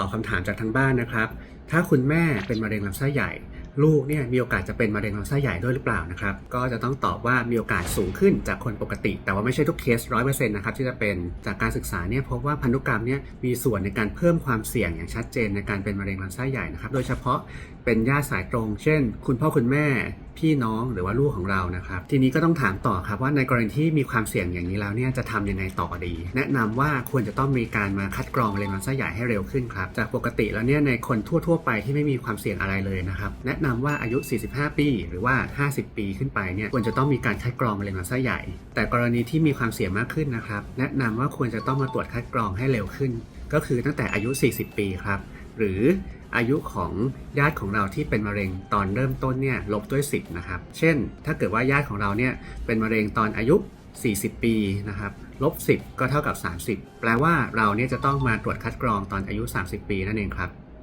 ตอบคำถามจากทางบ้านนะครับ ถ้าคุณแม่เป็นมะเร็งลำไส้ใหญ่ ลูกเนี่ยมีโอกาสจะเป็นมะเร็งลำไส้ใหญ่ด้วยหรือเปล่านะครับ ก็จะต้องตอบว่ามีโอกาสสูงขึ้นจากคนปกติ แต่ว่าไม่ใช่ทุกเคสร้อยเปอร์เซ็นต์นะครับที่จะเป็นจากการศึกษาเนี่ยพบว่าพันธุกรรมเนี่ยมีส่วนในการเพิ่มความเสี่ยงอย่างชัดเจนในการเป็นมะเร็งลำไส้ใหญ่นะครับ โดยเฉพาะเป็นญาติสายตรง เช่น คุณพ่อคุณแม่ พี่น้องหรือว่าลูกของเรานะครับ ทีนี้ก็ต้องถามต่อครับว่าในกรณีที่มีความเสี่ยงอย่างนี้แล้วเนี่ยจะทำยังไงต่อดี แนะนำว่าควรจะต้องมีการมาคัดกรองมะเร็งลำไส้ใหญ่ให้เร็วขึ้นครับ จากปกติแล้วเนี่ยในคนทั่ว ๆ ไปที่ไม่มีความเสี่ยงอะไรเลยนะครับแนะนำว่าอายุ 45 ปี หรือว่า 50 ปีขึ้นไปเนี่ยควรจะต้องมีการคัดกรองมะเร็งลำไส้ใหญ่ แต่กรณีที่มีความเสี่ยงมากขึ้นนะครับแนะนำว่าควรจะต้องมาตรวจคัดกรองให้เร็วขึ้น ก็คือตั้งแต่อายุ 40 ปีครับหรือ อายุของญาติของเราที่เป็นมะเร็งตอนเริ่มต้นเนี่ยลบด้วย 10นะครับเช่น ถ้าเกิดว่าญาติของเราเนี่ยเป็นมะเร็งตอนอายุ 40 ปีนะครับลบ 10 ก็เท่ากับ 30 แปลว่าเราเนี่ยจะต้องมาตรวจคัดกรองตอนอายุ 30 ปีนั่นเองครับ